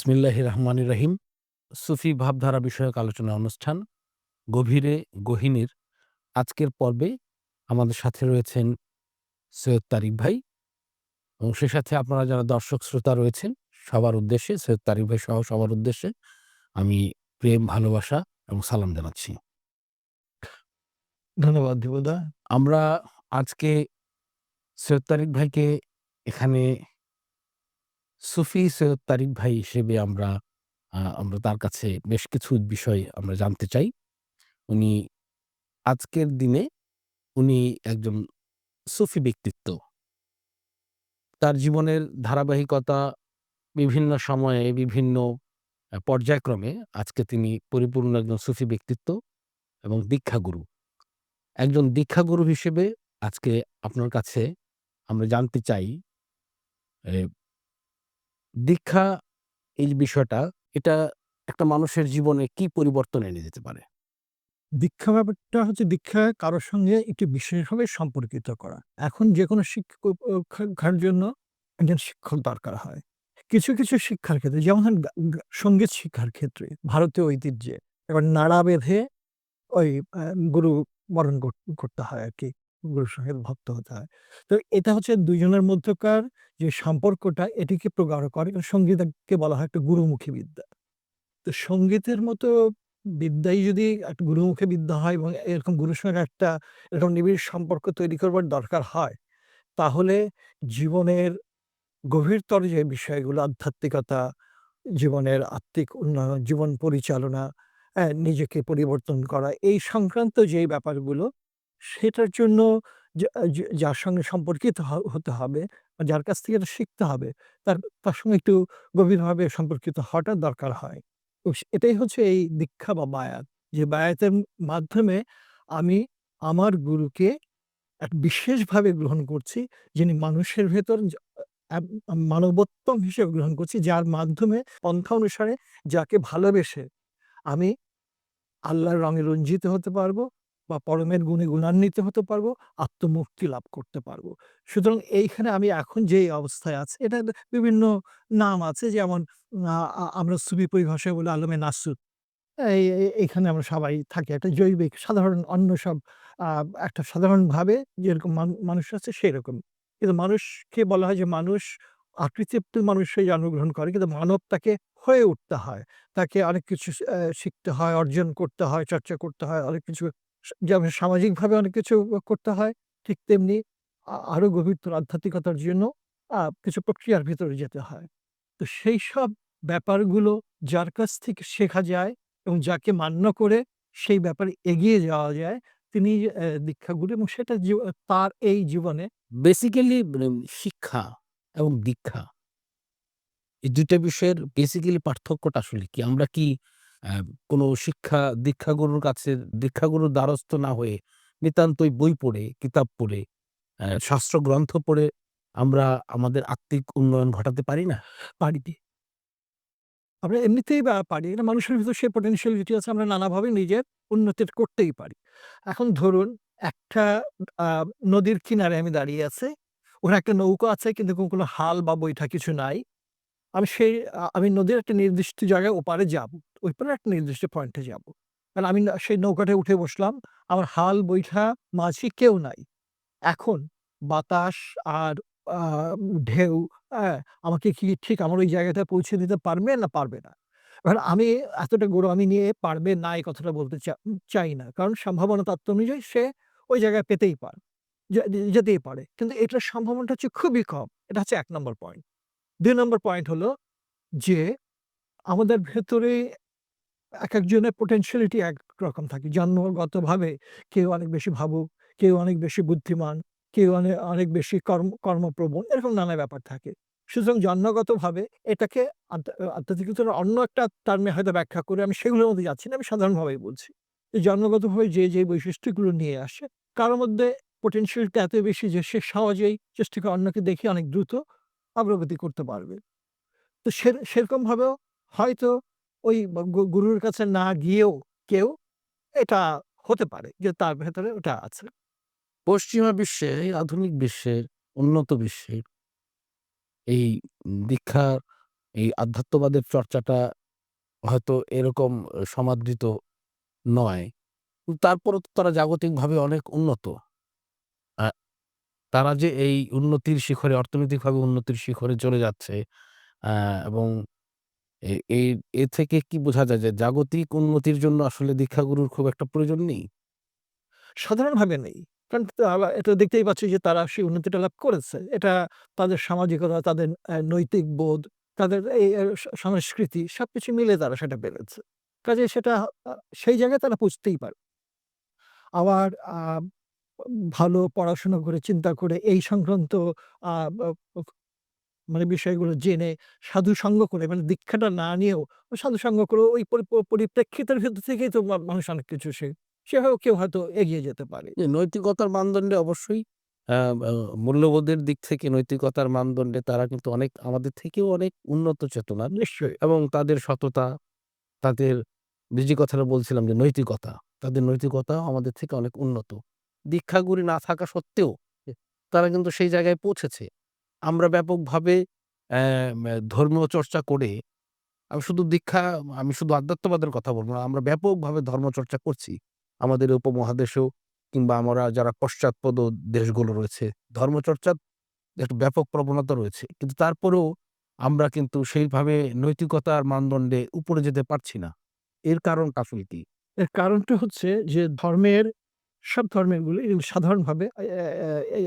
বিসমিল্লাহ রহমানির রহিম। সুফি ভাবধারা বিষয়ক আলোচনা অনুষ্ঠান গভীরে গহিনীর আজকের পর্বে আমাদের সাথে রয়েছেন সৈয়দ তারিক ভাই এবং সে সাথে আপনারা যারা দর্শক শ্রোতা রয়েছেন সবার উদ্দেশ্যে সৈয়দ তারিক ভাই সহ সবার উদ্দেশ্যে আমি প্রেম ভালোবাসা এবং সালাম জানাচ্ছি। ধন্যবাদ দেবদা। আমরা আজকে সৈয়দ তারিক ভাইকে এখানে সুফি সৈয়দ তারিক ভাই হিসেবে আমরা আমরা তার কাছে বেশ কিছু বিষয় আমরা জানতে চাই। উনি আজকের দিনে উনি একজন সুফি ব্যক্তিত্ব। তার জীবনের ধারাবাহিকতা বিভিন্ন সময়ে, বিভিন্ন পর্যায়ক্রমে আজকে তিনি পরিপূর্ণ একজন সুফি ব্যক্তিত্ব এবং দীক্ষাগুরু একজন দীক্ষাগুরু হিসেবে আজকে আপনার কাছে আমরা জানতে চাই দীক্ষা এই বিষয়টা, এটা একটা মানুষের জীবনে কি পরিবর্তন এনে দিতে পারে? দীক্ষা ব্যাপারটা হচ্ছে দীক্ষা কারোর সঙ্গে একটু বিশেষভাবে সম্পর্কিত করা। এখন যে কোনো শিক্ষার জন্য একজন শিক্ষক দরকার হয়। কিছু কিছু শিক্ষার ক্ষেত্রে, যেমন সংগীত শিক্ষার ক্ষেত্রে, ভারতীয় ঐতিহ্যে, এবার নাড়া বেঁধে ওই গুরু বরণ করতে হয় আর কি। গুরুর সঙ্গে ভক্ত হতে হয়। তো এটা হচ্ছে দুজনের মধ্যকার যে সম্পর্কটা এটিকে প্রগাঢ় করে সঙ্গীতকে বলা হয় একটা গুরুমুখী বিদ্যা। তো সঙ্গীতের মতো বিদ্যাই যদি একটা গুরুমুখী বিদ্যা হয় এবং এরকম গুরুর সঙ্গে একটা এরকম নিবিড় সম্পর্ক তৈরি করবার দরকার হয় তাহলে জীবনের গভীরতর যে বিষয়গুলো আধ্যাত্মিকতা জীবনের আত্মিক উন্নয়ন জীবন পরিচালনা হ্যাঁ, নিজেকে পরিবর্তন করা এই সংক্রান্ত যেই ব্যাপারগুলো সেটার জন্য যার সঙ্গে সম্পর্কিত হতে হবে যার কাছ থেকে এটা শিখতে হবে, তার তার সঙ্গে একটু গভীরভাবে সম্পর্কিত হওয়াটা দরকার হয়। এটাই হচ্ছে এই দীক্ষা বা বায়াত। যে বায়াতের মাধ্যমে আমি আমার গুরুকে এক বিশেষভাবে গ্রহণ করছি, যিনি মানুষের ভেতর আব- মানবোত্তম হিসেবে গ্রহণ করছি, যার মাধ্যমে পন্থা অনুসারে যাকে ভালোবেসে আমি আল্লাহর রঙে রঞ্জিত হতে পারব বা পরমের গুণে গুণান্বিত হতে পারব, আত্মমুক্তি লাভ করতে পারব। সুতরাং এইখানে আমি এখন যে অবস্থায় আছে, এটা বিভিন্ন নাম আছে, যেমন আমরা সুবি পরিভাষায় বলে আলমে নাসুদ এই, এই- এইখানে আমরা সবাই থাকি। একটা জৈবিক, সাধারণ, অন্য সব একটা সাধারণভাবে যেরকম মানুষ আছে সেরকম। কিন্তু মানুষকে বলা হয় যে মানুষ আকৃতিপ্ত মানুষ হয়ে জন্মগ্রহণ করে, কিন্তু মানব তাকে হয়ে উঠতে হয়। তাকে অনেক কিছু শিখতে হয়, অর্জন করতে হয়, চর্চা করতে হয়, অনেক কিছু যেমন সামাজিকভাবে অনেক কিছু করতে হয় ঠিক তেমনি আরও গভীরতর আধ্যাত্মিকতার জন্য কিছু প্রক্রিয়ার ভিতরে যেতে হয়। তো সেই সব ব্যাপারগুলো যার কাছ থেকে শেখা যায় এবং যাকে মান্য করে সেই ব্যাপারে এগিয়ে যাওয়া যায় তিনি আহ, দীক্ষাগুরু এবং সেটা তার এই জীবনে বেসিক্যালি শিক্ষা এবং দীক্ষা। এই দুইটা বিষয়ের বেসিক্যালি পার্থক্যটা আসলে কি? আমরা কি কোনো শিক্ষা দীক্ষাগুরুর কাছে, দীক্ষাগুরুর দ্বারস্থ না হয়ে নিতান্তই বই পড়ে, কিতাব পড়ে শাস্ত্র গ্রন্থ পড়ে আমরা আমাদের আত্মিক উন্নয়ন ঘটাতে পারি না? পারি আমরা এমনিতেই পারি। না মানুষের ভিতর সেই পটেনশিয়ালিটি আছে আমরা নানাভাবে নিজের উন্নতি করতেই পারি। এখন ধরুন, একটা নদীর কিনারে আমি দাঁড়িয়ে আছে। ওখানে একটা নৌকা আছে, কিন্তু কোনো কোনো হাল বা বৈঠা কিছু নাই। আমি সেই আমি নদীর একটা নির্দিষ্ট জায়গায় ওপারে যাব। ওই পারে একটা নির্দিষ্ট পয়েন্টে যাব। কারণ আমি সেই নৌকাটায় উঠে বসলাম। আমার হাল বৈঠা মাঝি কেউ নাই। এখন বাতাস আর ঢেউ হ্যাঁ, আমাকে কি ঠিক আমার ওই জায়গাটা পৌঁছে দিতে পারবে না পারবে না? এবার আমি এতটা গরু আমি নিয়ে পারবে না এই কথাটা বলতে চাই না। কারণ সম্ভাবনা তত্ত্ব অনুযায়ী সে ওই জায়গায় পেতেই পারে যেতেই পারে। কিন্তু এটার সম্ভাবনাটা হচ্ছে খুবই কম। এটা হচ্ছে এক নম্বর পয়েন্ট দুই নম্বর পয়েন্ট হলো যে আমাদের ভেতরে এক একজনের পোটেনশিয়ালিটি এক রকম থাকে। জন্মগতভাবে কেউ অনেক বেশি ভাবুক, কেউ অনেক বেশি বুদ্ধিমান, কেউ অনেক অনেক বেশি কর্ম, কর্মপ্রবণ, এরকম নানা ব্যাপার থাকে। সুতরাং জন্মগতভাবে এটাকে আধ্য- আধ্যাত্মিকতার অন্য একটা টার্মে হয়তো ব্যাখ্যা করে আমি সেগুলোর মধ্যে যাচ্ছি না, আমি সাধারণভাবেই বলছি। যে জন্মগতভাবে যে যে বৈশিষ্ট্যগুলো নিয়ে আসে, কারোর মধ্যে পোটেনশিয়ালটা এত বেশি যে সে সহজেই চেষ্টা করে অন্যকে দেখে অনেক দ্রুত অগ্রগতি করতে পারবে তো সে- সেরকম ভাবেও হয়তো ওই গুরুর কাছে না গিয়েও কেউ এটা হতে পারে যে তার ভেতরে ওটা আছে পশ্চিমা বিশ্বে আধুনিক বিশ্বের, উন্নত বিশ্বের এই দীক্ষার এই আধ্যাত্মবাদের চর্চাটা হয়তো এরকম সমাদৃত নয়। তারপরও তারা জাগতিকভাবে অনেক উন্নত। তারা যে এই উন্নতির শিখরে অর্থনৈতিকভাবে উন্নতির শিখরে চলে যাচ্ছে এবং এই এ থেকে কি বোঝা যায় যে জাগতিক উন্নতির জন্য আসলে দীক্ষাগুরুর খুব একটা প্রয়োজন নেই? সাধারণভাবে নেই। কারণ এটা দেখতেই পাচ্ছি যে তারা সেই উন্নতিটা লাভ করেছে। এটা তাদের সামাজিকতা, তাদের নৈতিক বোধ, তাদের এই সংস্কৃতি সবকিছু মিলে তারা সেটা পেরেছে। কাজে সেটা সেই জায়গায় তারা পৌঁছতেই পারে। আবার ভালো পড়াশোনা করে চিন্তা করে এই সংক্রান্ত আ ব ক মানে বিষয়গুলো জেনে সাধু সঙ্গ করে মানে দীক্ষাটা না নিয়েও সাধু সঙ্গ করে ওই পরি পরিপ্রেক্ষিতের ভেতর থেকেই তো মা মানুষ অনেক কিছু শেখে। সেভাবেও কেউ হয়তো এগিয়ে যেতে পারে। যে নৈতিকতার মানদণ্ডে অবশ্যই আ আ মূল্যবোধের দিক থেকে নৈতিকতার মানদণ্ডে তারা কিন্তু অনেক আমাদের থেকেও অনেক উন্নত চেতনা নিশ্চয়ই। এবং তাদের সততা, তাদের যে কথাটা বলছিলাম যে নৈতিকতা, তাদের নৈতিকতাও আমাদের থেকে অনেক উন্নত। দীক্ষাগুরু না থাকা সত্ত্বেও তারা কিন্তু সেই জায়গায় পৌঁছেছে। আমরা ব্যাপকভাবে ধর্মীয় চর্চা করে আমি শুধু দীক্ষা আমি শুধু আধ্যাত্মবাদের কথা বলব না। আমরা ব্যাপকভাবে ধর্মচর্চা করছি। আমাদের উপমহাদেশেও কিংবা আমরা যারা পশ্চাৎপদ দেশগুলো রয়েছে, ধর্মচর্চার একটা ব্যাপক প্রবণতা রয়েছে। কিন্তু তারপরেও আমরা কিন্তু সেইভাবে নৈতিকতার মানদণ্ডে উপরে যেতে পারছি না। এর কারণটা আসলে কি? এর কারণটা হচ্ছে যে ধর্মের সব ধর্মেরগুলো সাধারণভাবে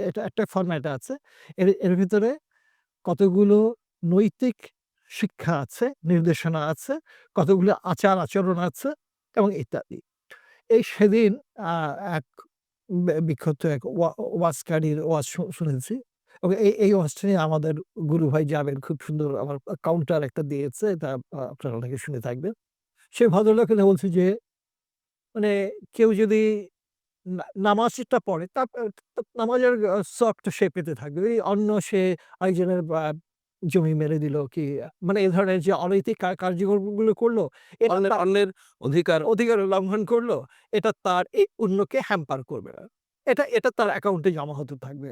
এটা একটা ফরম্যাট আছে। এর এর ভিতরে কতগুলো নৈতিক শিক্ষা আছে, নির্দেশনা আছে, কতগুলো আচার-আচরণ আছে এবং ইত্যাদি। এই সেদিন এক বিখ্যাত এক ওয়া ওয়াজকারীর ওয়াজ শুনেছি এবং এই এই ওয়াজটা নিয়ে আমাদের গুরু ভাই জাবের খুব সুন্দর আমার কাউন্টার একটা দিয়েছে। এটা আপনারা অনেকে শুনে থাকবেন। সে ভদ্রলোক এটা বলছে যে মানে কেউ যদি নামাজটা পড়ে তার নামাজের সওয়াবটা সে পেতে থাকবে। এই অন্য সে আরেকজনের জমি মেরে দিল কি মানে এ ধরনের যে অনৈতিক কার্যক্রমগুলো করল অন্যের অধিকার অধিকার লঙ্ঘন করল, এটা তার এই অন্যকে হ্যাম্পার করবে না। এটা এটা তার অ্যাকাউন্টে জমা হতে থাকবে।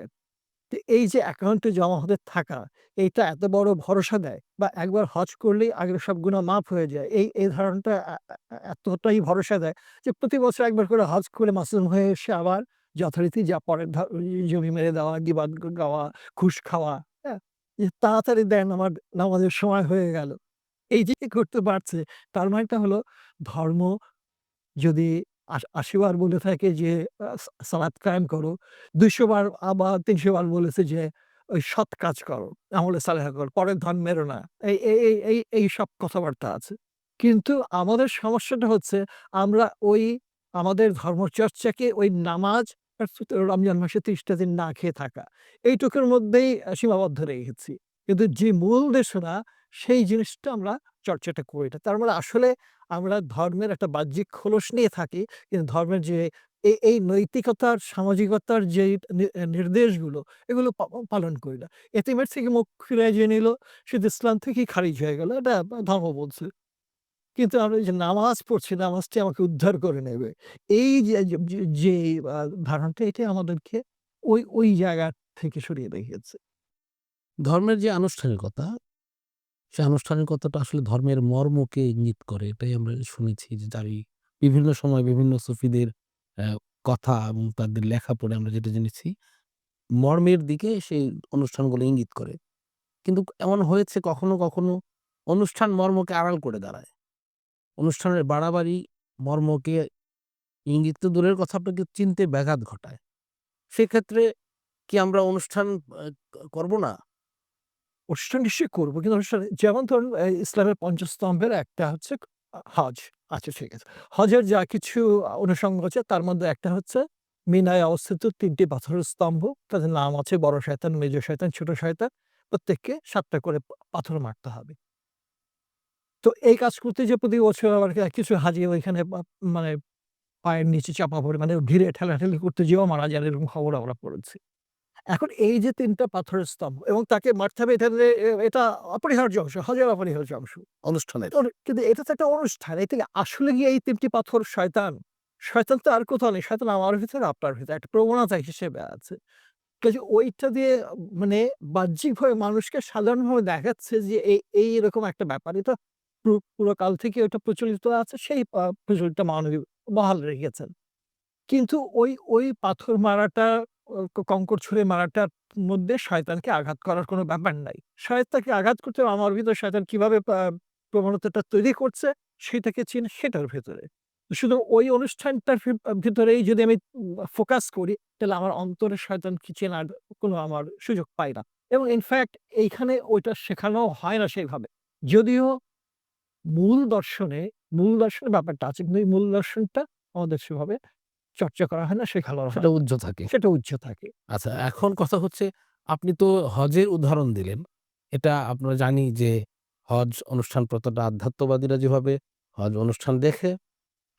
তো এই যে অ্যাকাউন্টে জমা হতে থাকা, এইটা এত বড় ভরসা দেয় বা একবার হজ করলেই আগের সব গুনাহ মাফ হয়ে যায়। এই এই ধারণাটা এতটাই ভরসা দেয় যে প্রতি বছর একবার করে হজ করে মাসুম হয়ে এসে আবার যথারীতি যা পরের জমি মেরে দেওয়া, গিবাদ গাওয়া, ঘুষ খাওয়া, হ্যাঁ? যে তাড়াতাড়ি দেন আমার নামাজের সময় হয়ে গেল। এই যে করতে পারছে তার মানেটা হলো ধর্ম যদি আশ ৮০ বার বলে থাকে যে আ সা সালাত কায়েম করো, ২০০ বার আবার ৩০০ বার বলেছে যে ওই সৎ কাজ করো, আমলে সালেহা করো, পরের ধন মেরো না। এই এই এই এই সব কথাবার্তা আছে। কিন্তু আমাদের সমস্যাটা হচ্ছে আমরা ওই আমাদের ধর্মচর্চাকে ওই নামাজ রমজান মাসে ৩০ টা দিন না খেয়ে থাকা, এইটুকুর মধ্যেই সীমাবদ্ধ রেখেছি। কিন্তু যে মূল দেশনা সেই জিনিসটা আমরা চর্চাটা করি না। তার মানে আসলে আমরা ধর্মের একটা বাহ্যিক খোলস নিয়ে থাকি। কিন্তু ধর্মের যে এই এই নৈতিকতার, সামাজিকতার যে নির্দেশগুলো এগুলো পালন করি না। এতিমের থেকে মুখ ফিরায় যে নিল সে ইসলাম থেকেই খারিজ হয়ে গেল। এটা ধর্ম বলছে। কিন্তু আমরা যে নামাজ পড়ছি, নামাজটি আমাকে উদ্ধার করে নেবে। এই যে ধারণাটা এটা আমাদেরকে ওই ওই জায়গা থেকে সরিয়ে রেখেছে। ধর্মের যে আনুষ্ঠানিকতা, সে আনুষ্ঠানিকতাটা আসলে ধর্মের মর্মকে ইঙ্গিত করে। এটাই আমরা শুনেছি যে জারি বিভিন্ন সময় বিভিন্ন সুফিদের কথা এবং তাদের লেখা পড়ে আমরা যেটা জেনেছি, মর্মের দিকে সেই অনুষ্ঠানগুলো ইঙ্গিত করে। কিন্তু এমন হয়েছে কখনো, কখনো অনুষ্ঠান মর্মকে আড়াল করে দাঁড়ায়। অনুষ্ঠানের বাড়াবাড়ি মর্মকে ইঙ্গিত তো দূরের কথা আপনাকে চিনতে ব্যাঘাত ঘটায়। সেক্ষেত্রে কি আমরা অনুষ্ঠান করব না? অনুষ্ঠান নিশ্চয়ই করব। কিন্তু অনুষ্ঠানে যেমন ধরুন ইসলামের পঞ্চস্তম্ভের একটা হচ্ছে হজ। আচ্ছা ঠিক আছে। হজের যা কিছু অনুষঙ্গ আছে তার মধ্যে একটা হচ্ছে মিনায় অবস্থিত ৩ টি পাথরের স্তম্ভ। তাদের নাম আছে বড় শয়তান, মেজ শয়তান, ছোট শয়তান। প্রত্যেককে সাতটা করে পাথর মারতে হবে। তো এই কাজ করতে যে প্রতি বছর আবার কিছু হাজি ওইখানে মানে পায়ের নিচে চাপা পড়ে মানে ভিড়ে ঠেলাঠেলি করতে যেয়েও মারা যান এরকম খবর আমরা পড়েছি। এখন এই যে ৩ টা পাথরের স্তম্ভ এবং তাকে মারতে হবে এটা এটা অপরিহার্য অংশ, হজের অপরিহার্য অংশ। অনুষ্ঠানের। তো কিন্তু এটা তো একটা অনুষ্ঠান। এটা কি আসলে কি এই তিনটি পাথর শয়তান? শয়তান তো আর কোথাও নেই। শয়তান আমার ভিতরে আপনার ভিতরে একটা প্রবণতা হিসেবে আছে। কাজে ওইটা দিয়ে মানে বাহ্যিকভাবে মানুষকে সাধারণভাবে দেখাচ্ছে যে এই এই এরকম একটা ব্যাপার। এটা পুরো কাল থেকে ওটা প্রচলিত আছে সেই প্রচলিত মানবী বহাল রেখেছেন। কিন্তু ওই ওই পাথর মারাটা কঙ্কর ছুঁড়ে মারাটার মধ্যে শয়তানকে আঘাত করার কোনো ব্যাপার নাই। শয়তানকে আঘাত করতে আমার ভিতরে শয়তান কীভাবে প্রবণতাটা তৈরি করছে সেটাকে চিনি সেটার ভেতরে। শুধু ওই অনুষ্ঠানটার ভিতরেই যদি আমি ফোকাস করি তাহলে আমার অন্তরে শয়তানকে চেনার কোনো আমার সুযোগ পাই না। এবং ইনফ্যাক্ট এইখানে ওইটা শেখানো হয় না সেইভাবে। যদিও মূল দর্শনে, মূল দর্শনের ব্যাপারটা আছে। কিন্তু এই মূল দর্শনটা আমাদের সেভাবে চর্চা করা হয় না, শেখানো সেটা। উজ্জ্ব থাকে। সেটা উজ্জ্ব থাকে। আচ্ছা এখন কথা হচ্ছে আপনি তো হজের উদাহরণ দিলেন। এটা আমরা জানি যে হজ অনুষ্ঠান কতটা আধ্যাত্মবাদীরা যেভাবে হজ অনুষ্ঠান দেখে,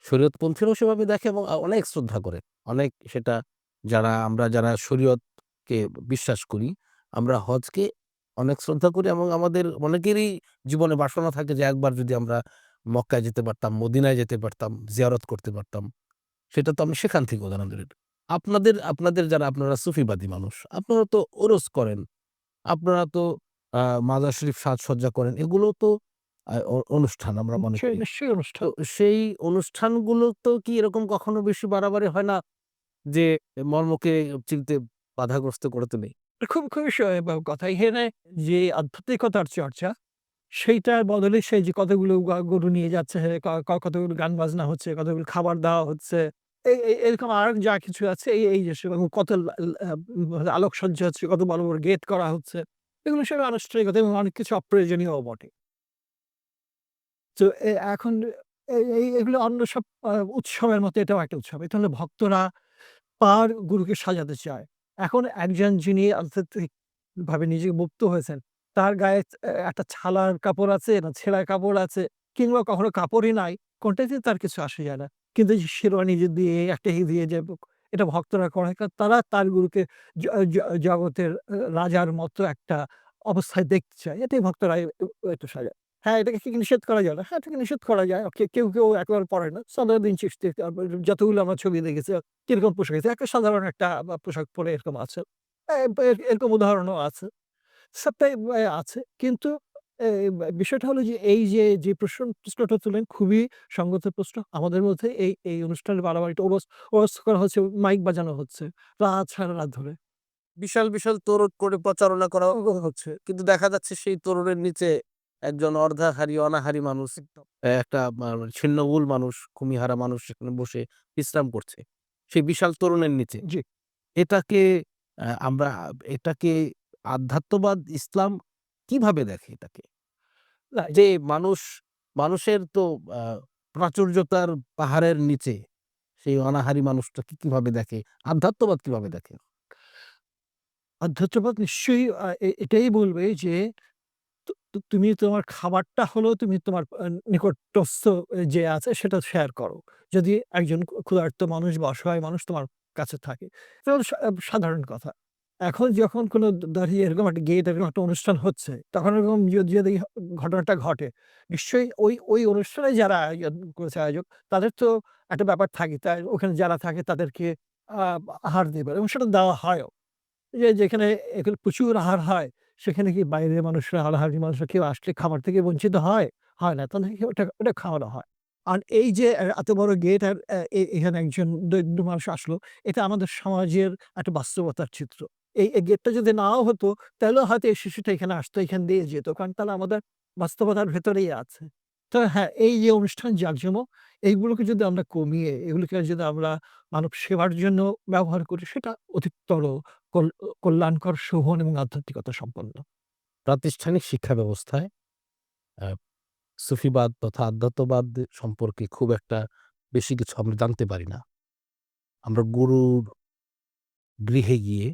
শরীয়তপন্থীরাও সেভাবে দেখে এবং অনেক শ্রদ্ধা করে। অনেক সেটা যারা আমরা যারা শরীয়তকে বিশ্বাস করি, আমরা হজকে অনেক শ্রদ্ধা করি এবং আমাদের অনেকেরই জীবনে বাসনা থাকে যে একবার যদি আমরা মক্কায় যেতে পারতাম, মদিনায় যেতে পারতাম, জিয়ারত করতে পারতাম। সেটা তো আমি সেখান থেকে উদাহরণ দিলেন। আপনাদের আপনাদের যারা আপনারা সুফিবাদী মানুষ, আপনারা তো ওরস করেন। আপনারা তো মাজার শরীফ সাজসজ্জা করেন। এগুলো তো অনুষ্ঠান আমরা মনে করি। নিশ্চয়ই অনুষ্ঠান। সেই অনুষ্ঠানগুলো তো কি এরকম কখনো বেশি বাড়াবাড়ি হয় না? যে মর্মকে চিনতে বাধাগ্রস্ত করে তোলে? খুব, খুবই কথা। এখানে যে আধ্যাত্মিকতার চর্চা সেইটার বদলে সেই যে কতগুলো গরু নিয়ে যাচ্ছে, কতগুলো গান বাজনা হচ্ছে, কতগুলো খাবার দেওয়া হচ্ছে। এরকম আর যা কিছু আছে এই যে কত লা আলোকসজ্জা হচ্ছে, কত বড়, বড় গেট করা হচ্ছে। এগুলো সব আনুষ্ঠানিকতা এবং অনেক কিছু অপ্রয়োজনীয়ও বটে। তো এখন এগুলো অন্য সব উৎসবের মতো এটাও একটা উৎসব। এটা হলো ভক্তরা পার গুরুকে সাজাতে চায়। এখন একজন যিনি আধ্যাত্মিকভাবে নিজেকে মুক্ত হয়েছেন, তার গায়ে একটা ছালার কাপড় আছে না ছেঁড়া কাপড় আছে কিংবা কখনো কাপড়ই নাই, কোনটাতেই তার কিছু আসে যায় না। কিন্তু এই যে শেরওয়ানি যে দিয়ে একটা ই দিয়ে যে এটা ভক্তরা করে তারা তার গুরুকে জগতের রাজার মতো একটা অবস্থায় দেখতে চায়। এটাই ভক্তরা একটু সাজায়। হ্যাঁ, এটাকে কি নিষেধ করা যায় না? হ্যাঁ, এটাকে নিষেধ করা যায়। কেউ, কেউ একবার পড়ে না। সালাউদ্দিন চিশতি তারপর যতগুলো আমরা ছবি দেখেছি কীরকম পোশাক আছে। একটা সাধারণ একটা পোশাক পরে এরকম আছে। এরকম উদাহরণও আছে। সবটাই আছে। কিন্তু এ বিষয়টা হলো যে এই যে, যে প্রশ্ন প্রশ্নটা তুললেন খুবই সঙ্গত প্রশ্ন। আমাদের মধ্যে এই, এই অনুষ্ঠানের বাড়াবাড়িটা ওরস ওরস করা হচ্ছে, মাইক বাজানো হচ্ছে রাত সারা রাত ধরে। বিশাল, বিশাল তোরণ করে প্রচারণা করা হচ্ছে। কিন্তু দেখা যাচ্ছে সেই তোরণের নিচে একজন অর্ধাহারী, অনাহারী মানুষ, এ একটা মা ছিন্নমূল মানুষ, কুমিহারা মানুষ সেখানে বসে বিশ্রাম করছে। সেই বিশাল তোরণের নিচে। জি। এটাকে আ আমরা এটাকে আধ্যাত্মবাদ ইসলাম কীভাবে দেখে এটাকে? না যে মানুষ মানুষের তো প্রাচুর্যতার পাহাড়ের নিচে সেই অনাহারী মানুষটাকে কীভাবে দেখে? আধ্যাত্মবাদ কীভাবে দেখে? আধ্যাত্মবাদ নিশ্চয়ই এটাই বলবে যে তুমি তোমার খাবারটা হলো তুমি তোমার নিকটস্থ যে আছে সেটা শেয়ার করো। যদি একজন ক্ষু ক্ষুধার্ত মানুষ বা অসহায় মানুষ তোমার কাছে থাকে। সাধারণ কথা। এখন যখন কোনো দাঁড়িয়ে এরকম একটা গেট এরকম একটা অনুষ্ঠান হচ্ছে, তখন এরকম যদি ঘটনাটা ঘটে, নিশ্চয়ই ওই, ওই অনুষ্ঠানে যারা আয়োজন করেছে আয়োজক তাদের তো একটা ব্যাপার থাকে। তাই ওখানে যারা থাকে তাদেরকে আহার দেবে এবং সেটা দেওয়া হয়ও। যে যেখানে এখানে প্রচুর আহার হয়, সেখানে কি বাইরের মানুষরা অনাহারী মানুষরা কেউ আসলে খাবার থেকে বঞ্চিত হয়? হয় না। তাদেরকে ওটা ওটা খাওয়ানো হয়। আর এই যে এত বড় গেট আর এখানে একজন দরিদ্র মানুষ আসলো, এটা আমাদের সমাজের একটা বাস্তবতার চিত্র। এই গেটটা যদি নাও হতো, তাহলে হয়তো এই শিশুটা এখানে আসতো, এখান দিয়ে যেত। কারণ তাহলে আমাদের বাস্তবতার ভেতরেই আছে। তো হ্যাঁ, এই যে অনুষ্ঠান জাঁকজমক, এইগুলোকে যদি আমরা কমিয়ে, এগুলোকে যদি আমরা মানব সেবার জন্য ব্যবহার করি, সেটা অধিকতর কল কল্যাণকর, শোভন এবং আধ্যাত্মিকতা সম্পন্ন। প্রাতিষ্ঠানিক শিক্ষা ব্যবস্থায় সুফিবাদ তথা আধ্যাত্মবাদ সম্পর্কে খুব একটা বেশি কিছু আমরা জানতে পারি না। আমরা গুরুর গৃহে গিয়ে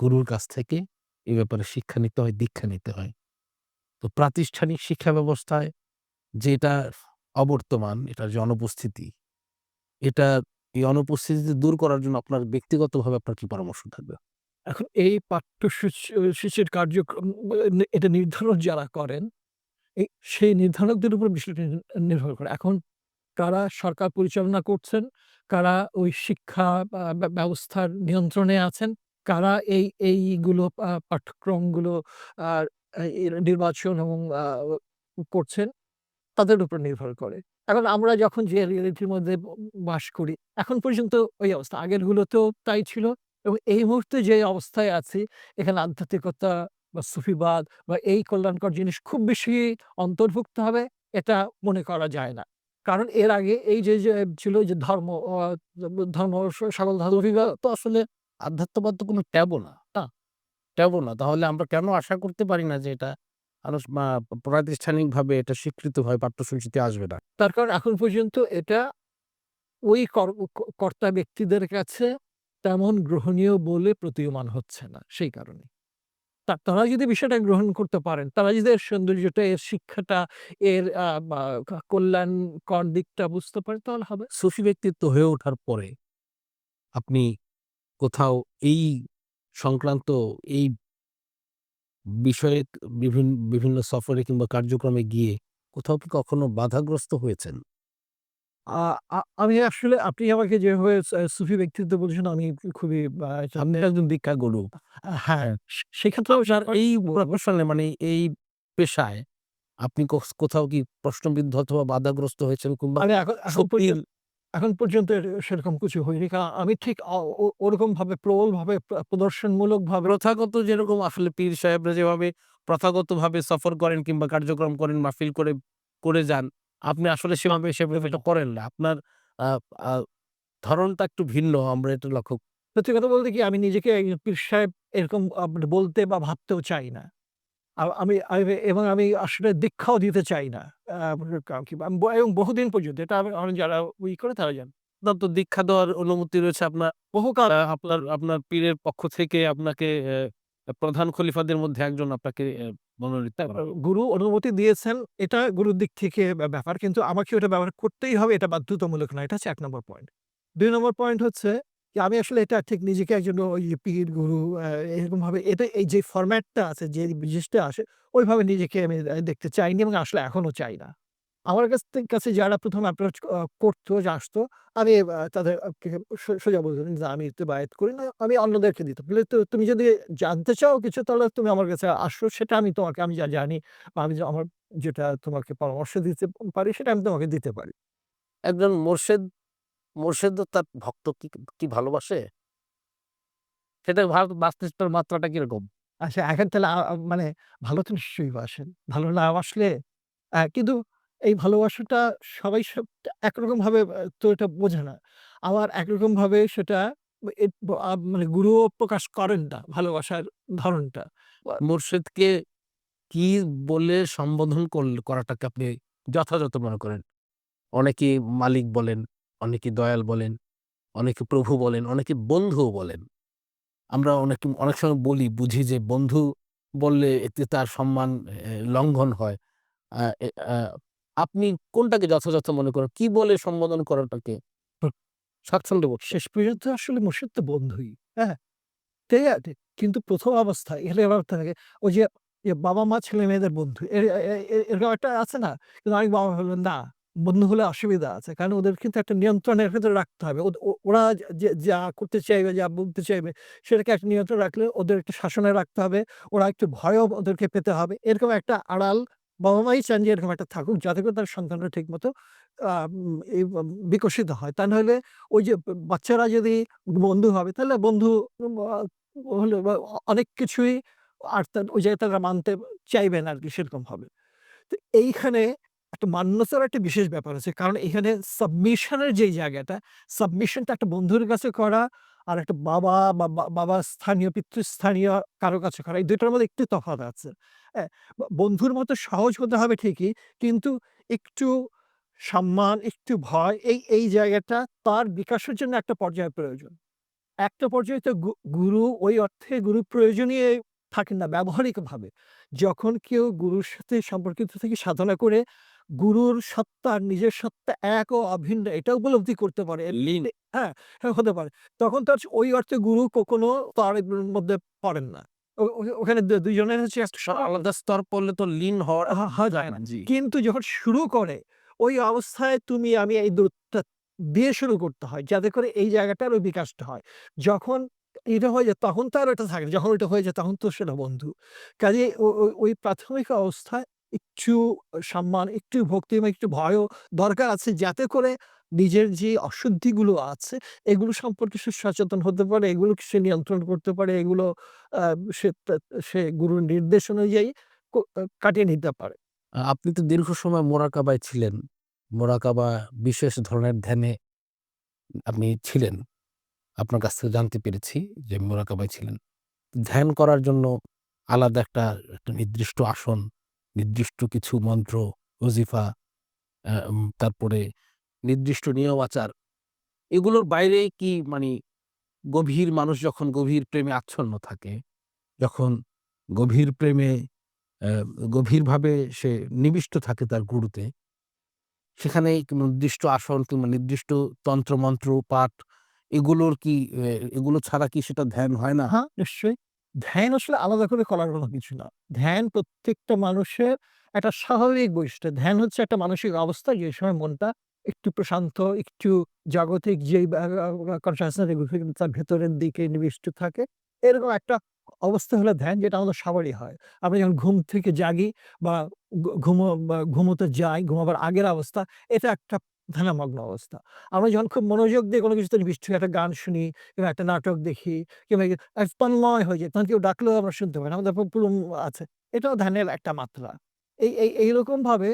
গুরুর কাছ থেকে এ ব্যাপারে শিক্ষা নিতে হয়, দীক্ষা নিতে হয়। তো প্রাতিষ্ঠানিক শিক্ষা ব্যবস্থায় যে এটার অবর্তমান, এটার যে অনুপস্থিতি, এটা এই অনুপস্থিতি দূর করার জন্য আপনার ব্যক্তিগতভাবে আপনার কি পরামর্শ থাকবে? এখন এই পাঠ্যসূচি সূচির কার্যক্রম এটা নির্ধারণ যারা করেন, সেই নির্ধারকদের উপর বিষয়টি নির্ভর করে। এখন কারা সরকার পরিচালনা করছেন, কারা ওই শিক্ষা ব্যবস্থার নিয়ন্ত্রণে আছেন, কারা এই এইগুলো পাঠ্যক্রমগুলো নির্বাচন এবং করছেন তাদের উপর নির্ভর করে। এখন আমরা যখন যে রিয়েলিটির মধ্যে বাস করি, এখন পর্যন্ত ওই অবস্থা। আগেরগুলোতেও তাই ছিল এবং এই মুহূর্তে যে অবস্থায় আছি, এখানে আধ্যাত্মিকতা বা সুফিবাদ বা এই কল্যাণকর জিনিস খুব বেশি অন্তর্ভুক্ত হবে, এটা মনে করা যায় না। কারণ এর আগে এই যে, যে ছিল যে ধর্ম ধর্ম সকল ধর্মবিভাগ তো আসলে আধ্যাত্মবাদ তো কোনো ট্যাবও না। না। ট্যাবও না। তাহলে আমরা কেন আশা করতে পারি না যে এটা আনুস মা প্রাতিষ্ঠানিকভাবে এটা স্বীকৃত হয় পাঠ্যসূচিতে আসবে না? তার কারণ এখন পর্যন্ত এটা ওই কর কর্তা ব্যক্তিদের কাছে তেমন গ্রহণীয় বলে প্রতীয়মান হচ্ছে না, সেই কারণে। তারা যদি বিষয়টা গ্রহণ করতে পারেন, তারা যদি এর সৌন্দর্যটা, এর শিক্ষাটা, এর কল্যাণকর দিকটা বুঝতে পারে তাহলে হবে। সুফি ব্যক্তিত্ব হয়ে ওঠার পরে আপনি কোথাও এই সংক্রান্ত এই বিষয়ে বিভিন বিভিন্ন সফরে কিংবা কার্যক্রমে গিয়ে কোথাও কি কখনো বাধাগ্রস্ত হয়েছেন? আমি আসলে আপনি আমাকে যেভাবে সুফি ব্যক্তিত্ব বলছেন আমি খুবই আপনি একজন দীক্ষা গুরু। হ্যাঁ, সে সেক্ষেত্রেও আপনার এই প্রফেশনে মানে এই পেশায় আপনি কোথাও কি প্রশ্নবিদ্ধ অথবা বাধাগ্রস্ত হয়েছেন কিংবা মানে এখন পর্যন্ত সেরকম কিছু হয়নি। কারণ আমি ঠিক ওরকমভাবে প্রবলভাবে প্র প্রদর্শনমূলকভাবে প্রথাগত যেরকম আসলে পীর সাহেবরা যেভাবে প্রথাগতভাবে সফর করেন কিংবা কার্যক্রম করেন, মাহফিল করে, করে যান, আপনি আসলে সেভাবে সেভাবে করেন না। আপনার ধরনটা একটু ভিন্ন আমরা এটা লক্ষ্য সত্যি কথা বলতে কি আমি নিজেকে একজন পীর সাহেব এরকম বলতে বা ভাবতেও চাই না। আ আমি আমি এবং আমি আসলে দীক্ষাও দিতে চাই না। আ কাউ আমি ব- এবং বহুদিন পর্যন্ত এটা আমি যারা ই করে তারা জানে। আপনার তো দীক্ষা দেওয়ার অনুমতি রয়েছে আপনার বহুকাল আ আপনার আপনার পীরের পক্ষ থেকে আপনাকে অ্যা প্রধান খলিফাদের মধ্যে একজন আপনাকে অ্যা মনোনীত করা গুরু অনুমতি দিয়েছেন, এটা গুরুর দিক থেকে ব্যা ব্যাপার। কিন্তু আমাকে ওটা ব্যবহার করতেই হবে এটা বাধ্যতামূলক না। এটা হচ্ছে ১ নম্বর পয়েন্ট। ২ নম্বর পয়েন্ট হচ্ছে আমি আসলে এটা ঠিক নিজেকে একজন ওই পীর, গুরু আ এরকমভাবে এটা এই যে ফরম্যাটটা আছে, যে জিনিসটা আসে ওইভাবে নিজেকে আমি দেখতে চাইনি এবং আসলে এখনও চাই না। আমার কাছ কাছে যারা ১ম অ্যাপ্রোচ করতো যে আসতো, আমি তাদের সোজা বলতাম যে, "আমি তো বায়াত করি না, আমি অন্যদেরকে দিতাম। বলে তো তুমি যদি জানতে চাও কিছু তাহলে তুমি আমার কাছে আসো, সেটা আমি তোমাকে আমি যা জানি বা আমি আমার যেটা তোমাকে পরামর্শ দিতে পারি সেটা আমি তোমাকে দিতে পারি।" একজন মোর্শেদ, মোর্শেদও তার ভক্ত কি, কি ভালোবাসে? সেটা ভাব বাস্তবতার মাত্রাটা কীরকম? আচ্ছা এখন তাহলে মানে ভালো তো নিশ্চয়ই বাসেন। ভালো না বাসলে আ কিন্তু এই ভালোবাসাটা সবাই সব একরকমভাবে তো এটা বোঝে না। আবার একরকমভাবে সেটা মানে গুরুও প্রকাশ করেন না ভালোবাসার ধরনটা। মোর্শেদকে কি বলে সম্বোধন করল করাটাকে আপনি যথাযথ মনে করেন? অনেকে মালিক বলেন, অনেকে দয়াল বলেন, অনেকে প্রভু বলেন, অনেকে বন্ধুও বলেন। আমরা অনেক অনেক সময় বলি, বুঝি যে বন্ধু বললে এতে তার সম্মান লঙ্ঘন হয়। আপনি কোনটাকে যথাযথ মনে করেন? কি বলে সম্বোধন করাটাকে স্বাচ্ছন্দ্য বোধ শেষ পর্যন্ত আসলে মুর্শিদ তো বন্ধুই। হ্যাঁ? ঠিক আছে? কিন্তু প্রথম অবস্থায় এখানে থাকে ওই যে যে বাবা-মা ছেলে-মেয়েদের বন্ধু। এ এ এ এরকম একটা আছে না? কিন্তু অনেক বাবা বলবেন, "না, বন্ধু হলে অসুবিধা আছে।" কারণ ওদের কিন্তু একটা নিয়ন্ত্রণের ভেতরে রাখতে হবে। ওরা যে করতে চাইবে, যা বলতে চাইবে সেটাকে একটা নিয়ন্ত্রণ রাখলে ওদের একটা শাসনে রাখতে হবে। ওরা একটু ভয়ও ওদেরকে পেতে হবে। এরকম একটা আড়াল বাবা-মাই চান যে এরকম একটা থাকুক যাতে করে তার সন্তানরা ঠিকমতো বিকশিত হয়। তা নইলে ওই যে বাচ্চারা যদি বন্ধু হবে তাহলে বন্ধু হলে অনেক কিছুই আর তার ওই জায়গায় তারা মানতে চাইবে না আরকি সেরকম হবে। তো এইখানে একটা মান্যতার একটা বিশেষ ব্যাপার আছে। কারণ এখানে সাবমিশন এর যেই জায়গাটা, সাবমিশনটা একটা বন্ধুর কাছে করা আর একটা বাবা বা বাবা স্থানীয় পিতৃস্থানীয় কারও কাছে করা। এই ২ টার মধ্যে একটু তফাৎ আছে। হ্যাঁ? বন্ধুর মতো সহজ হতে হবে ঠিকই। কিন্তু একটু সম্মান, একটু ভয় এই, এই জায়গাটা তার বিকাশের জন্য একটা পর্যায়ের প্রয়োজন। একটা পর্যায়ে তো গুরু ওই অর্থে গুরু প্রয়োজনীয় থাকেন না ব্যবহারিকভাবে। যখন কেউ গুরুর সাথে সম্পর্কিত থেকে সাধনা করে গুরুর সত্তা নিজের সত্তা এক ও অভিন্ন এটা উপলব্ধি করতে পারে। হ্যাঁ, হ্যাঁ হতে পারে। তখন তার ওই অর্থে গুরু কখনো তার মধ্যে পড়েন না। ওখানে দু ২ জনের হচ্ছে আলাদা স্তর পড়লে তো লীন হওয়া যায় না। কিন্তু যখন শুরু করে ওই অবস্থায় তুমি আমি এই দূরত্বটা দিয়ে শুরু করতে হয়। যাতে করে এই জায়গাটারও বিকাশটা হয়। যখন এটা হয়ে যায় তখন তো আর ওটা থাকে যখন ওইটা হয়ে যায় তখন তো সেটা বন্ধু। ও ওই প্রাথমিক অবস্থায় একটু সম্মান, একটু ভক্তি এবং একটু ভয়ও দরকার আছে যাতে করে নিজের যে অশুদ্ধিগুলো আছে এগুলো সম্পর্কে সে সচেতন হতে পারে, এগুলোকে সে নিয়ন্ত্রণ করতে পারে, এগুলো সে সে গুরুর নির্দেশ অনুযায়ী কাটিয়ে নিতে পারে। আপনি তো দীর্ঘ সময় মোরাকাবায় ছিলেন। মোরাকাবা বিশেষ ধরনের ধ্যানে আপনি ছিলেন। আপনার কাছ থেকে জানতে পেরেছি যে মোরাকাবায় ছিলেন। ধ্যান করার জন্য আলাদা একটা নির্দিষ্ট আসন, নির্দিষ্ট কিছু মন্ত্র, ওজিফা, তারপরে নির্দিষ্ট নিয়ম আচার এগুলোর বাইরে কি মানে গভীর মানুষ যখন গভীর প্রেমে আচ্ছন্ন থাকে, যখন গভীর প্রেমে গভীরভাবে সে নিবিষ্ট থাকে তার গুরুতে সেখানে নির্দিষ্ট আসন কিংবা নির্দিষ্ট তন্ত্রমন্ত্র, পাঠ এগুলোর কি এগুলো ছাড়া কি সেটা ধ্যান হয় না? হ্যাঁ, নিশ্চয়ই। ধ্যান আসলে আলাদা করে করার কোনো কিছু না। ধ্যান প্রত্যেকটা মানুষের একটা স্বাভাবিক বৈশিষ্ট্য। ধ্যান হচ্ছে একটা মানসিক অবস্থা যে সময় মনটা একটু প্রশান্ত, একটু জাগতিক যে কিন্তু তার ভেতরের দিকে নিবিষ্ট থাকে। এরকম একটা অবস্থা হলো ধ্যান যেটা আমাদের সবারই হয়। আমরা যখন ঘুম থেকে জাগি বা ঘুমো ঘুমোতে যাই, ঘুমাবার আগের অবস্থা এটা একটা ধ্যানমগ্ন অবস্থা। আমরা যখন খুব মনোযোগ দিয়ে কোনো কিছুতে নিবিষ্ট একটা গান শুনি কিংবা একটা নাটক দেখি কিংবা আ হয়ে যায় তখন কেউ ডাকলেও আমরা শুনতে পাই। আমাদের পুরো আছে। এটাও ধ্যানের একটা মাত্রা। এই এই এইরকমভাবে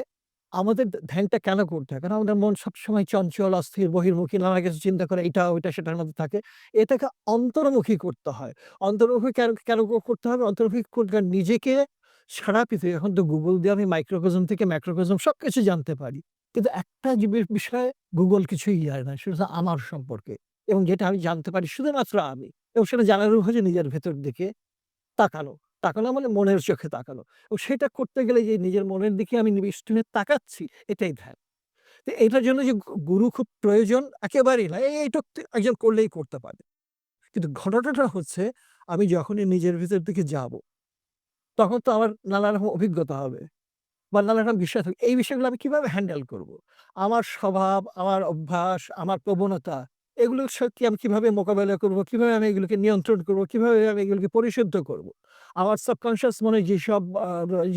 আমাদের ধ্যানটা কেন করতে হয়? কারণ আমাদের মন সবসময় চঞ্চল, অস্থির, বহির্মুখী নানা কিছু চিন্তা করে এটা ওইটা সেটার মধ্যে থাকে। এটাকে অন্তর্মুখী করতে হয়। অন্তর্মুখী কেন কেন করতে হবে? অন্তর্মুখী করতে নিজেকে সারা পৃথিবী এখন তো গুগল দিয়ে আমি মাইক্রোকসম থেকে ম্যাক্রোকজম সব কিছু জানতে পারি। কিন্তু একটা বিষয়ে গুগল কিছুই জানে না। সেটা আমার সম্পর্কে এবং যেটা আমি জানতে পারি শুধুমাত্র আমি, এবং সেটা জানার হচ্ছে নিজের ভেতর দিকে তাকানো। তাকানো মানে মনের চোখে তাকানো। এবং সেটা করতে গেলে যে নিজের মনের দিকে আমি নিবিষ্ট হয়ে তাকাচ্ছি, এটাই ধ্যান। তো এটার জন্য যে গুরু খুব প্রয়োজন একেবারেই না। এই এইটুক একজন করলেই করতে পারে। কিন্তু ঘটনাটা হচ্ছে, আমি যখনই নিজের ভেতর দিকে যাব, তখন তো আমার নানা রকম অভিজ্ঞতা হবে বা নানা রকম বিষয় থাকবে। এই বিষয়গুলো আমি কীভাবে হ্যান্ডেল করব? আমার স্বভাব, আমার অভ্যাস, আমার প্রবণতা এগুলোর সাথে আমি কীভাবে মোকাবেলা করব? কীভাবে আমি এগুলোকে নিয়ন্ত্রণ করব? কীভাবে আমি এগুলোকে পরিশুদ্ধ করব? আমার সাবকনশিয়াস মনে যেসব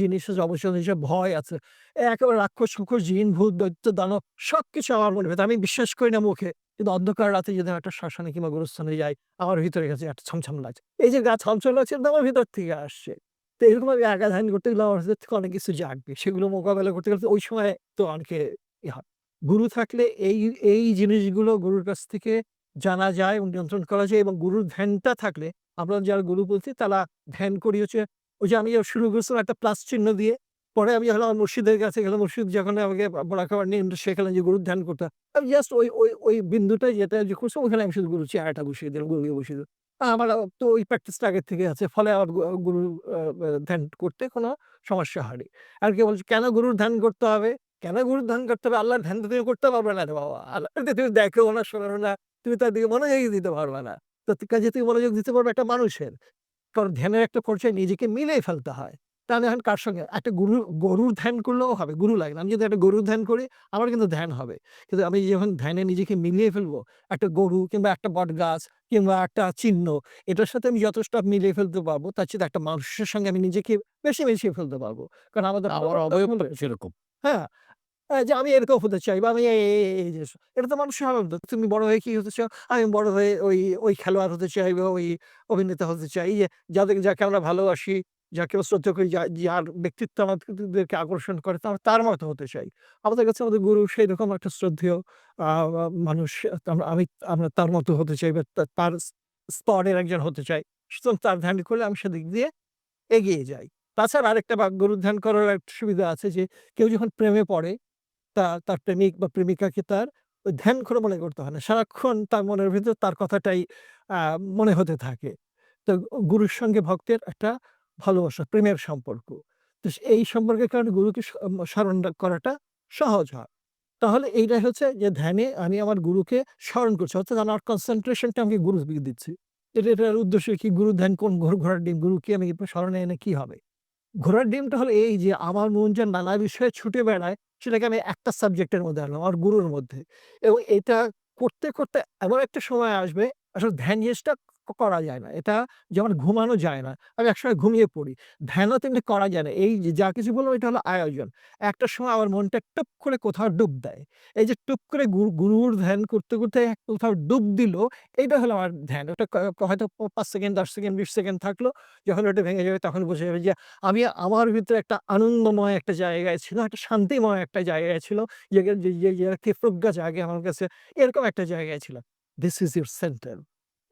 জিনিস আছে অবশ্যই যেসব ভয় আছে, একেবারে রাক্ষস-ফাক্ষস, জিন, ভূত, দৈত্য, দানব সবকিছু আমার মনের ভেতরে। আমি বিশ্বাস করি না মুখে। কিন্তু অন্ধকার রাতে যদি একটা শ্মশানে কিংবা গুরুস্থানে যাই, আমার ভিতরে গেছে একটা ছমছম লাগছে। এই যে গা ছমছম লাগছে আমার ভিতর থেকে আসছে। তো এরকমভাবে একা ধ্যান করতে গেলে আমার থেকে অনেক কিছু জাগবে। সেগুলো মোকাবেলা করতে গেলে ওই সময় তো অনেকে হয়। গুরু থাকলে এই এই জিনিসগুলো গুরুর কাছ থেকে জানা যায় এবং নিয়ন্ত্রণ করা যায় এবং গুরুর ধ্যানটা থাকলে আমরা যারা গুরু বলছি তারা ধ্যান করি হচ্ছে ওই যে আমি শুরু করেছিলাম একটা প্লাস চিহ্ন দিয়ে। পরে আমি হলাম মুর্শিদের কাছে গেলাম। মুর্শিদ যখন আমাকে মোরাকাবা নিয়ে শেখালেন যে গুরুর ধ্যান করতে আমি জাস্ট ওই ওই ওই বিন্দুটাই যেটা যে করছিলাম ওখানে আমি শুধু গুরুর চেহারাটা বসিয়ে দিলাম, গুরুকে বসিয়ে দিলাম। আমার তো ওই প্র্যাকটিসটা আগের থেকে আছে। ফলে আমার গুরু ধ্যান করতে কোনো সমস্যা হয়নি। আর কেউ বলছে, "কেন গুরুর ধ্যান করতে হবে? কেন গুরুর ধ্যান করতে হবে? আল্লাহর ধ্যান তো তুমি করতে পারবে না রে বাবা। আল্লাহ তুমি দেখো না, শোনো না। তুমি তার দিকে মনোযোগ দিতে পারবে না। তো কাজে তুমি মনোযোগ দিতে পারবে একটা মানুষের। কারণ ধ্যানের একটা পর্যায়ে নিজেকে মিলিয়ে ফেলতে হয়। তাহলে এখন কার সঙ্গে? একটা গুরু গরুর ধ্যান করলেও হবে। গুরু লাগে। আমি যদি একটা গরুর ধ্যান করি আমার কিন্তু ধ্যান হবে। কিন্তু আমি যখন ধ্যানে নিজেকে মিলিয়ে ফেলব, একটা গরু কিংবা একটা বটগাছ কিংবা একটা চিহ্ন এটার সাথে আমি যথেষ্ট মিলিয়ে ফেলতে পারব তার চেয়ে একটা মানুষের সঙ্গে আমি নিজেকে বেশি মিশিয়ে ফেলতে পারব। কারণ আমাদের সেরকম। হ্যাঁ, যে আমি এরকম হতে চাই বা আমি এই, এটা তো মানুষের হবে তুমি বড় হয়ে কি হতে চাও? আমি বড় হয়ে ওই, ওই খেলোয়াড় হতে চাই বা ওই অভিনেতা হতে চাই। যে যাদের যাকে আমরা ভালোবাসি, যাকে শ্রদ্ধা করি, যার ব্যক্তিত্ব আমাদেরকে আকর্ষণ করে তার মতো হতে চাই। আমাদের কাছে আমাদের গুরু সেই রকম একটা শ্রদ্ধেয় মানুষ আমি আমরা তার মতো হতে চাই বা তার স্তরের একজন হতে চাই। সুতরাং তার ধ্যান করলে আমি সেদিক দিয়ে এগিয়ে যাই। তাছাড়া আরেকটা বা গুরুর ধ্যান করার একটা সুবিধা আছে যে কেউ যখন প্রেমে পড়ে তা তার প্রেমিক বা প্রেমিকাকে তার ওই ধ্যান করে মনে করতে হয় না। সারাক্ষণ তার মনের ভিতরে তার কথাটাই মনে হতে থাকে। তো গুরুর সঙ্গে ভক্তের একটা ভালোবাসা, প্রেমের সম্পর্ক। তো এই সম্পর্কের কারণে গুরুকে স্মরণ করাটা সহজ হয়। তাহলে এইটাই হচ্ছে যে ধ্যানে আমি আমার গুরুকে স্মরণ করছি। অর্থাৎ আমার কনসেনট্রেশনটা আমি দিকে দিচ্ছি। এটা এটার উদ্দেশ্য কি? গুরু ধ্যান কোন ঘোড়ার ডিম? গুরুকে আমি স্মরণে এনে কি হবে? ঘোড়ার ডিমটা হলো এই যে আমার মন যে নানা বিষয়ে ছুটে বেড়ায় সেটাকে আমি একটা সাবজেক্টের মধ্যে আনলাম আমার গুরুর মধ্যে। এবং এটা করতে, করতে এমন একটা সময় আসবে আসলে ধ্যান জিনিসটা করা যায় না। এটা যেমন ঘুমানো যায় না। আমি একসময় ঘুমিয়ে পড়ি। ধ্যানও তেমনি করা যায় না। এই যে কিছু বললাম এটা হলো আয়োজন। একটা সময় আমার মনটা টুপ করে কোথাও ডুব দেয়। এই যে টুপ করে গুরুর ধ্যান করতে, করতে কোথাও ডুব দিল, এইটা হলো আমার ধ্যান। ওটা হয়তো পাঁচ সেকেন্ড, ১০ সেকেন্ড, ২০ সেকেন্ড থাকল। যখন ওটা ভেঙে যাবে তখন বুঝে যাবে যে আমি আমার ভিতরে একটা আনন্দময় একটা জায়গায় ছিল, একটা শান্তিময় একটা জায়গায় ছিল। যে যে প্রজ্ঞা জাগে আমার কাছে, এরকম একটা জায়গায় ছিল দিস ইজ ইউর সেন্টার।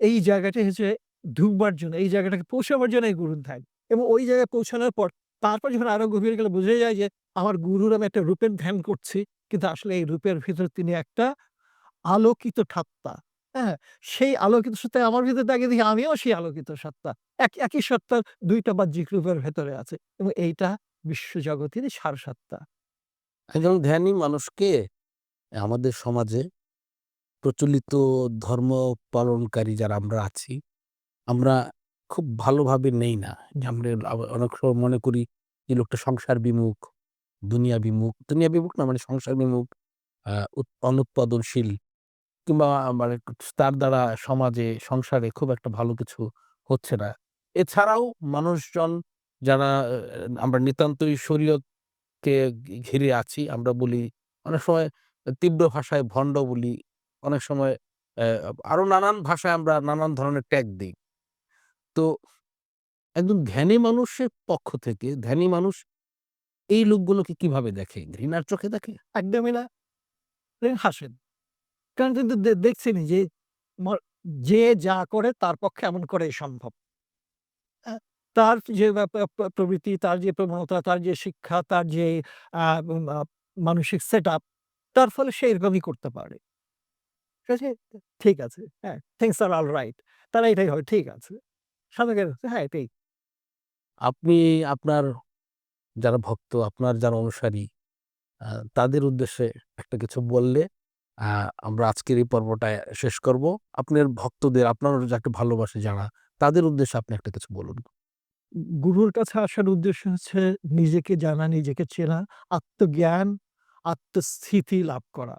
এই জায়গাটা হচ্ছে ঢুকবার জন্য, এই জায়গাটাকে পৌঁছাবার জন্য এই গুরুর ধ্যান। এবং ওই জায়গায় পৌঁছানোর পর তারপর যখন আরও গভীরে গেলে বোঝা যায় যে আমার গুরুর আমি একটা রূপের ধ্যান করছি। কিন্তু আসলে এই রূপের ভিতরে তিনি একটা আলোকিত ঠাত্তা। হ্যাঁ? সেই আলোকিত সত্তায় আমার ভিতরে তাকিয়ে দেখি আমিও সেই আলোকিত সত্তা। এক একই সত্তার দুইটা বাহ্যিক রূপের ভেতরে আছে। এবং এইটা বিশ্বজগতেরই সারসত্তা। একজন ধ্যানী মানুষকে আমাদের সমাজে প্রচলিত ধর্ম পালনকারী যারা আমরা আছি, আমরা খুব ভালোভাবে নেই না। যে আমরা অনেক সময় মনে করি যে লোকটা সংসার বিমুখ, দুনিয়া বিমুখ, দুনিয়া বিমুখ না মানে সংসার বিমুখ, অনুৎপাদনশীল কিংবা মানে তার দ্বারা সমাজে, সংসারে খুব একটা ভালো কিছু হচ্ছে না। এছাড়াও মানুষজন যারা আমরা নিতান্তই শরীয়তকে ঘিরে আছি, আমরা বলি অনেক সময় তীব্র ভাষায় ভণ্ড বলি, অনেক সময় আরও নানান ভাষায় আমরা নানান ধরনের ট্যাগ দিই তো একজন ধ্যানী মানুষের পক্ষ থেকে ধ্যানী মানুষ এই লোকগুলোকে কীভাবে দেখে? ঘৃণার চোখে দেখে? একদমই না। হাসেন। কারণ কিন্তু দে দেখছেনই যে যে যা করে তার পক্ষে এমন করাই সম্ভব। তার যে প্রবৃত্তি, তার যে প্রবণতা, তার যে শিক্ষা, তার যে মানসিক সেটআপ, তার ফলে সে এরকমই করতে পারে। ঠিক আছে? ঠিক আছে। হ্যাঁ, থিংস আর অল রাইট। তারা এটাই হয়, ঠিক আছে। স্বাভাবিক হ্যাঁ, এটাই। আপনি আপনার যারা ভক্ত, আপনার যারা অনুসারী, তাদের উদ্দেশ্যে একটা কিছু বললে আমরা আজকের এই পর্বটা শেষ করব। আপনার ভক্তদের, আপনার যাকে ভালোবাসে যারা, তাদের উদ্দেশ্যে আপনি একটা কিছু বলুন। গুরুর কাছে আসার উদ্দেশ্য হচ্ছে নিজেকে জানা, নিজেকে চেনা, আত্মজ্ঞান, আত্মস্থিতি লাভ করা।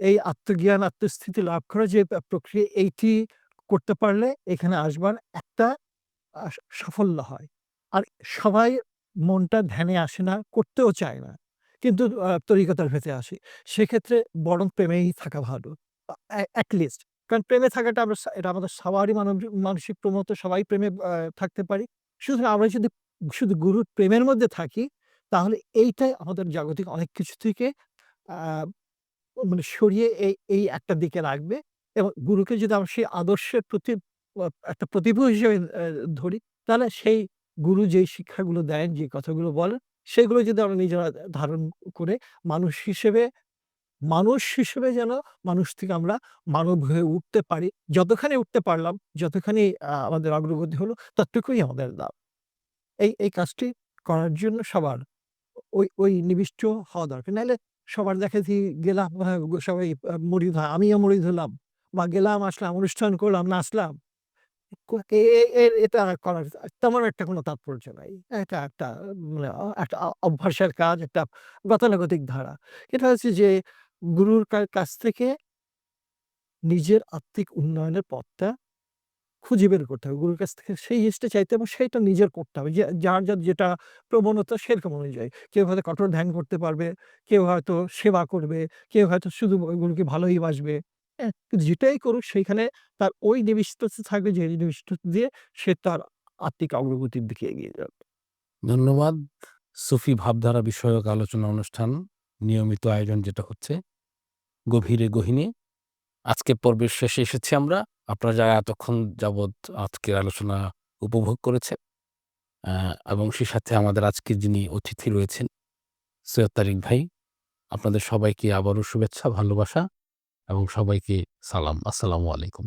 এই আত্মজ্ঞান, আত্মস্থিতি লাভ করার যে প্রক্রিয়া এইটি করতে পারলে এখানে আসবার একটা সাফল্য হয়। আর সবাই মনটা ধ্যানে আসে না, করতেও চায় না। কিন্তু তরিকতার ভেতরে আসে। সেক্ষেত্রে বরং প্রেমেই থাকা ভালো। Ah a at least. কারণ প্রেমে থাকাটা আমরা এটা আমাদের সবারই মানব মানসিক প্রবণতা, সবাই প্রেমে থাকতে পারি। সুতরাং আমরা যদি শুধু গুরুর প্রেমের মধ্যে থাকি, তাহলে এইটাই আমাদের জাগতিক অনেক কিছু থেকে মানে সরিয়ে এই এই একটা দিকে রাখবে এবং গুরুকে যদি আমরা সেই আদর্শের প্রতি একটা প্রতিভূ হিসেবে ধরি, তাহলে সেই গুরু যেই শিক্ষাগুলো দেন, যে কথাগুলো বলেন, সেগুলো যদি আমরা নিজেরা ধারণ করে মানুষ হিসেবে মানুষ হিসেবে যেন মানুষ থেকে আমরা মানব হয়ে উঠতে পারি। যতখানি উঠতে পারলাম, যতখানি আমাদের অগ্রগতি হলো, ততটুকুই আমাদের লাভ। এই এই কাজটি করার জন্য সবার ওই ওই নিবিষ্ট হওয়া দরকার। নাইলে সবার দেখাদেখি গেলাম সবাই মুরিদ আমিও মুরিদ হলাম বা গেলাম, আসলাম, অনুষ্ঠান করলাম, নাচলাম। এটা করার তেমন একটা কোনো তাৎপর্য নাই। এটা একটা মানে একটা অভ্যাসের কাজ, একটা গতানুগতিক ধারা। এটা হচ্ছে যে গুরুর কাছ থেকে নিজের আত্মিক উন্নয়নের পথটা খুঁজে বের করতে হবে। গুরুর কাছ থেকে সেই জিনিসটা চাইতে এবং সেইটা নিজের করতে হবে। যার, যার যেটা প্রবণতা সেরকম অনুযায়ী। কেউ হয়তো কঠোর ধ্যান করতে পারবে, কেউ হয়তো সেবা করবে, কেউ হয়তো শুধু গুরুকে ভালোই বাসবে। হ্যাঁ? যেটাই করুক সেইখানে তার ওই নিবিষ্টতা থাকবে যে নিবিষ্ট দিয়ে সে তার আত্মিক অগ্রগতির দিকে এগিয়ে যাবে। ধন্যবাদ। সুফি ভাবধারা বিষয়ক আলোচনা অনুষ্ঠান নিয়মিত আয়োজন যেটা হচ্ছে, গভীরে গহীনে। আজকের পর্বের শেষে এসেছি আমরা। আপনারা যারা এতক্ষণ যাবৎ আজকের আলোচনা উপভোগ করেছেন এবং সে সাথে আমাদের আজকের যিনি অতিথি রয়েছেন, সৈয়দ তারিক ভাই। আপনাদের সবাইকে আবারও শুভেচ্ছা, ভালোবাসা এবং সবাইকে সালাম। আসসালামু আলাইকুম।